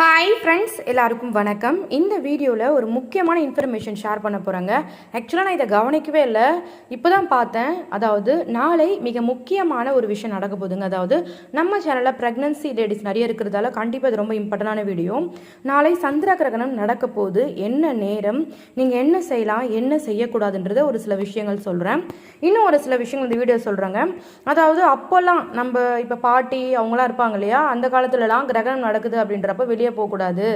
Hi. Hi friends எல்லாருக்கும் வணக்கம். இந்த வீடியோவில் ஒரு முக்கியமான இன்ஃபர்மேஷன் ஷேர் பண்ண போகிறேங்க ஆக்சுவலாக நான் இதை கவனிக்கவே இல்லை. இப்போ தான் பார்த்தேன். அதாவது நாளை மிக முக்கியமான ஒரு விஷயம் நடக்க போதுங்க அதாவது நம்ம சேனலில் ப்ரெக்னன்சி லேடிஸ் நிறைய இருக்கிறதால கண்டிப்பாக இது ரொம்ப இம்பார்ட்டண்டான வீடியோ நாளை சந்திர கிரகணம் நடக்க போது என்ன நேரம்? நீங்கள் என்ன செய்யலாம்? என்ன செய்யக்கூடாதுன்றத ஒரு சில விஷயங்கள் சொல்கிறேன் இன்னும் ஒரு சில விஷயங்கள் இந்த வீடியோ சொல்கிறேங்க அதாவது அப்போல்லாம் நம்ம இப்போ பாட்டி அவங்களாம் இருப்பாங்க இல்லையா? அந்த காலத்துலலாம் கிரகணம் நடக்குது அப்படின்றப்ப வெளியே போகக்கூடாது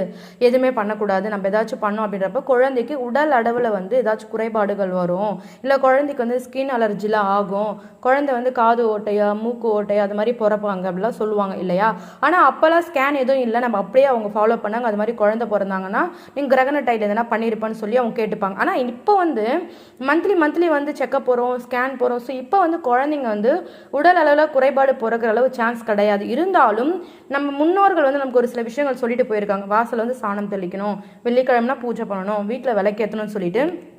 எதுவுமே பண்ணக்கூடாது. நம்ம ஏதாச்சும் பண்ணோம் அப்படின்றப்ப குழந்தைக்கு உடல் அளவில் வந்து ஏதாச்சும் குறைபாடுகள் வரும். இல்லை குழந்தைக்கு வந்து ஸ்கின் அலர்ஜிலாம் ஆகும். குழந்தை வந்து காது ஓட்டையா மூக்கு ஓட்டையா அது மாதிரி பிறப்பாங்க அப்படிலாம் சொல்லுவாங்க இல்லையா? ஆனால் அப்போல்லாம் ஸ்கேன் எதுவும் இல்லை. நம்ம அப்படியே அவங்க ஃபாலோ பண்ணாங்க. அது மாதிரி குழந்தை பிறந்தாங்கன்னா நீங்கள் கிரகண டைல் எதனா பண்ணியிருப்பான்னு சொல்லி அவங்க கேட்டுப்பாங்க. ஆனால் இப்போ வந்து மந்த்லி மந்த்லி வந்து செக்கப் போகிறோம் ஸ்கேன் போகிறோம் ஸோ இப்போ வந்து குழந்தைங்க வந்து உடல் அளவில் குறைபாடு பிறக்கிற அளவு சான்ஸ் கிடையாது. இருந்தாலும் நம்ம முன்னோர்கள் வந்து நமக்கு ஒரு சில விஷயங்கள் சொல்லிட்டு போயிருக்காங்க. வாசல் வந்து சாணம் தெளிக்கணும். வெள்ளிக்கிழமைனா பூஜை பண்ணணும். வீட்டில் விளக்கேற்றணும்னு சொல்லிட்டு.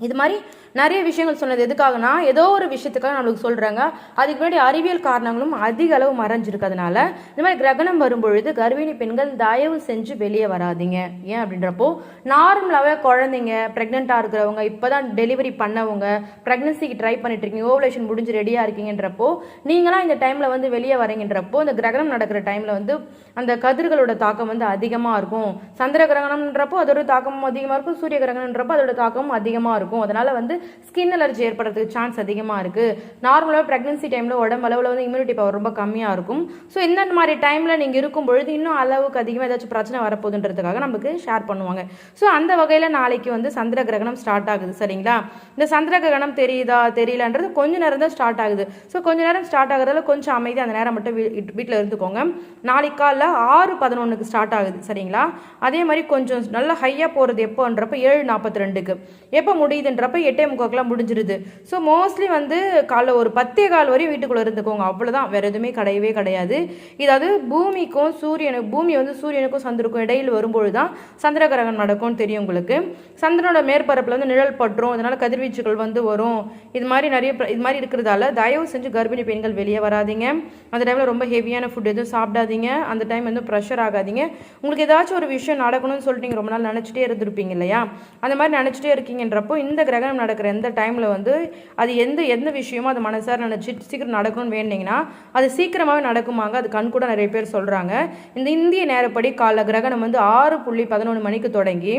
இது மாதிரி நிறைய விஷயங்கள் சொன்னது எதுக்காகனா ஏதோ ஒரு விஷயத்துக்காக நம்மளுக்கு சொல்கிறாங்க அதுக்கு முன்னாடி அறிவியல் காரணங்களும் அதிக அளவு மறைஞ்சிருக்கிறதுனால இந்த மாதிரி கிரகணம் வரும்பொழுது கர்ப்பிணி பெண்கள் தயவு செஞ்சு வெளியே வராதீங்க. ஏன் அப்படின்றப்போ நார்மலாகவே குழந்தைங்க ப்ரெக்னெண்ட்டாக இருக்கிறவங்க இப்போ தான் டெலிவரி பண்ணவங்க ப்ரெக்னன்சிக்கு ட்ரை பண்ணிட்டு இருக்கீங்க ஓவலேஷன் முடிஞ்சு ரெடியாக இருக்கீங்கன்றப்போ நீங்களாம் இந்த டைமில் வந்து வெளியே வரீங்கன்றப்போ இந்த கிரகணம் நடக்கிற டைமில் வந்து அந்த கதிர்களோட தாக்கம் வந்து அதிகமாக இருக்கும். சந்திர கிரகணம்ன்றப்போ அதோட தாக்கமும் அதிகமாக இருக்கும். சூரிய கிரகணம்ன்றப்போ அதோட தாக்கமும் அதிகமாக இருக்கும். அதனால் வந்து ஸ்கின் அலர்ஜி ஏற்படுறதுக்கு சான்ஸ் அதிகமாக இருக்குது நார்மலாக ப்ரெக்னன்சி டைமில் உடம்பளவில் வந்து இம்யூனிட்டி பவர் ரொம்ப கம்மியாக இருக்கும். ஸோ இந்த மாதிரி டைமில் நீங்கள் இருக்கும் பொழுது இன்னும் அளவுக்கு அதிகமாக ஏதாச்சும் பிரச்சனை வரப்போகுதுன்றதுக்காக நமக்கு ஷேர் பண்ணுவாங்க. ஸோ அந்த வகையில் நாளைக்கு வந்து சந்திர கிரகணம் ஸ்டார்ட் ஆகுது. சரிங்களா? இந்த சந்திர கிரகணம் தெரியுதா தெரியலன்றது கொஞ்ச நேரம் தான் ஸ்டார்ட் ஆகுது. ஸோ கொஞ்ச நேரம் ஸ்டார்ட் ஆகுறதுல கொஞ்சம் அமைதி அந்த நேரம் மட்டும் வீட்டில் இருந்துக்கோங்க. நாளைக்கு காலைல ஆறு பதினொன்றுக்கு ஸ்டார்ட் ஆகுது. சரிங்களா? அதே மாதிரி கொஞ்சம் நல்லா ஹையாக போகிறது எப்போன்றப்ப ஏழு நாற்பத்தி ரெண்டுக்கு. எப்போ முடியுதுன்றப்ப எட்டே முக்காக்கெலாம் முடிஞ்சிருது. ஸோ மோஸ்ட்லி வந்து காலைல ஒரு பத்தே கால் வரையும் வீட்டுக்குள்ளே இருந்துக்கோங்க. அவ்வளோதான் வேறு எதுவுமே கிடையவே கிடையாது. இதாவது பூமிக்கும் சூரியனுக்கு பூமி வந்து சூரியனுக்கும் சந்திருக்கும் இடையில் வரும்பொழுது தான் சந்திர கிரகணம் நடக்கும்னு தெரியும் உங்களுக்கு. சந்திரனோட மேற்பரப்பில் வந்து நிழல் பற்றும் அதனால கதிர்வீச்சுகள் வந்து வரும். இது மாதிரி நிறைய இது மாதிரி இருக்கிறதால தயவு செஞ்சு கர்ப்பிணி பெண்கள் வெளியே வராதீங்க. அந்த டைமில் ரொம்ப ஹெவியான ஃபுட் எதுவும் சாப்பிடாதீங்க. அந்த டைம் வந்து ப்ரெஷர் ஆகாதீங்க. உங்களுக்கு ஏதாச்சும் ஒரு விஷயம் நடக்கணும்னு சொல்லிட்டு நீங்கள் ரொம்ப நாள் நினச்சிட்டே இருந்திருப்பீங்க இல்லையா? அந்த மாதிரி நினச்சிட்டே இருக்கீங்கன்றப்போ இந்த கிரகணம் நடக்கிற எந்த டைமில் வந்து அது எந்த எந்த விஷயமோ அது மனசார நினச்சி சீக்கிரம் நடக்கணும்னு வேண்டிங்கன்னா அது சீக்கிரமாகவே நடக்குமாங்க. அது கண் கூட நிறைய பேர் சொல்கிறாங்க இந்த இந்திய நேரப்படி கால கிரகணம் வந்து ஆறு புள்ளி பதினொன்று மணிக்கு தொடங்கி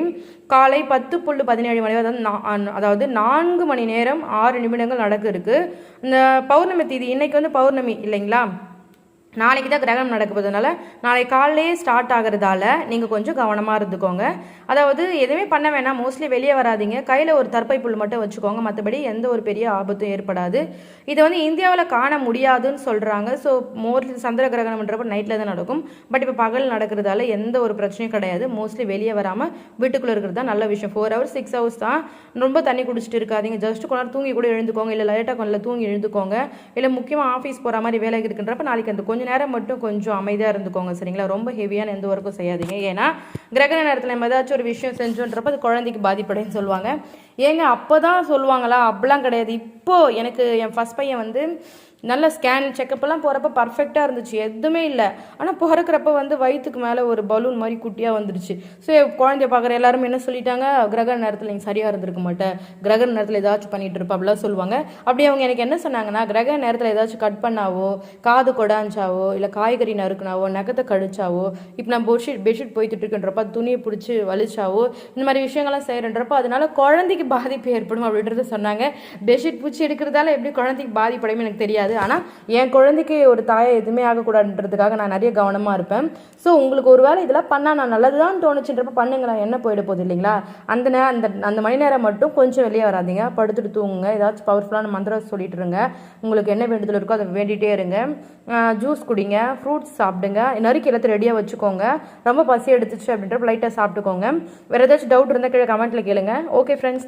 காலை பத்து புள்ளி பதினேழு மணி அதாவது அதாவது நான்கு மணி நேரம் ஆறு நிமிடங்கள் நடக்க இருக்குது இந்த பௌர்ணமி தீதி இன்றைக்கி வந்து பௌர்ணமி இல்லைங்களா? நாளைக்கு தான் கிரகணம் நடக்கப்போதுனால நாளைக்கு நாளை காலையிலே ஸ்டார்ட் ஆகிறதால நீங்கள் கொஞ்சம் கவனமாக இருந்துக்கோங்க. அதாவது எதுவுமே பண்ண வேணாம். மோஸ்ட்லி வெளியே வராதீங்க. கையில் ஒரு தற்பை புல் மட்டும் வச்சுக்கோங்க. மற்றபடி எந்த ஒரு பெரிய ஆபத்தும் ஏற்படாது. இதை வந்து இந்தியாவில் காண முடியாதுன்னு சொல்கிறாங்க ஸோ மோர்லி சந்திர கிரகணம்ன்றப்ப நைட்டில் தான் நடக்கும். பட் இப்போ பகல் நடக்கிறதால எந்த ஒரு பிரச்சனையும் கிடையாது. மோஸ்ட்லி வெளியே வராமல் வீட்டுக்குள்ளே இருக்கிறது தான் நல்ல விஷயம். ஃபோர் ஹவர்ஸ் சிக்ஸ் ஹவர்ஸ் தான் ரொம்ப தண்ணி குடிச்சிட்டு இருக்காதீங்க. ஜஸ்ட் கொஞ்ச நேரம் தூங்கி கூட எழுந்துக்கோங்க. இல்லை லைட்டாக கொஞ்சம் தூங்கி எழுந்துக்கோங்க. இல்லை முக்கியமாக ஆஃபீஸ் போகிற மாதிரி வேலை இருக்குன்றப்ப நாளைக்கு அந்த கொஞ்சம் நேரம் மட்டும் கொஞ்சம் அமைதியாக இருந்துக்கோங்க சரிங்களா? ரொம்ப ஹெவியான எந்த ஒர்க்கும் செய்யாதீங்க. ஏன்னா கிரகண நேரத்தில் நம்ம ஏதாச்சும் ஒரு விஷயம் செஞ்சோன்றப்ப அது குழந்தைக்கு பாதிப்படைன்னு சொல்லுவாங்க. ஏங்க அப்போ தான் சொல்லுவாங்களா? அப்படிலாம் கிடையாது. இப்போ எனக்கு என் ஃபஸ்ட் பையன் வந்து நல்ல ஸ்கேன் செக்கப்லாம் போகிறப்ப பர்ஃபெக்டாக இருந்துச்சு. எதுவுமே இல்லை. ஆனால் பிறக்கிறப்ப வந்து வயிற்றுக்கு மேலே ஒரு பலூன் மாதிரி குட்டியாக வந்துருச்சு. ஸோ குழந்தைய பார்க்குற எல்லாரும் என்ன சொல்லிட்டாங்க? கிரகண நேரத்தில் நீங்கள் சரியாக இருந்திருக்க மாட்டேன் கிரகண நேரத்தில் ஏதாச்சும் பண்ணிட்டு இருப்பா அப்படிலாம் சொல்லுவாங்க. அப்படி அவங்க எனக்கு என்ன சொன்னாங்கன்னா கிரக நேரத்தில் ஏதாச்சும் கட் பண்ணாவோ காது கொடாஞ்சாவோ இல்லை காய்கறி நறுக்குனாவோ நகத்தை கடிச்சாவோ இப்போ நான் பெட்ஷீட் பெட்ஷீட் போய்த்துட்டு இருக்கின்றப்ப துணியை பிடிச்சி வலிச்சாவோ இந்த மாதிரி விஷயங்கள்லாம் செய்கிறன்றப்போ அதனால குழந்தைக்கு பாதிப்பு ஏற்படும் அப்படின்றத சொன்னாங்க. பெட்ஷீட் பூச்சி எடுக்கிறதால எப்படி குழந்தைக்கு பாதிப்படையும் எனக்கு தெரியாது. ஆனால் என் குழந்தைக்கு ஒரு தாயை எதுவுமே ஆகக்கூடாதுன்றதுக்காக நான் நிறைய கவனமாக இருப்பேன். ஸோ உங்களுக்கு ஒரு வேளை இதெல்லாம் பண்ணால் நான் நல்லது தான் தோணுச்சுன்றப்ப பண்ணுங்களேன் என்ன போயிட போகுது இல்லைங்களா? அந்த நே அந்த அந்த மணி நேரம் மட்டும் கொஞ்சம் வெளியே வராதீங்க. படுத்துட்டு தூங்குங்க. ஏதாச்சும் பவர்ஃபுல்லான மந்திரம் சொல்லிட்டு இருங்க. உங்களுக்கு என்ன வேண்டுதல் இருக்கோ அதை வேண்டிகிட்டே இருங்க. ஜூஸ் குடிங்க. ஃப்ரூட்ஸ் சாப்பிடுங்க. நறுக்கு எல்லாத்தையும் ரெடியாக வச்சுக்கோங்க. ரொம்ப பசி எடுத்துச்சு அப்படின்றப்ப லைட்டாக சாப்பிட்டுக்கோங்க. வேறு ஏதாச்சும் டவுட் இருந்தால் கீழே கமெண்ட்டில் கேளுங்க. Okay friends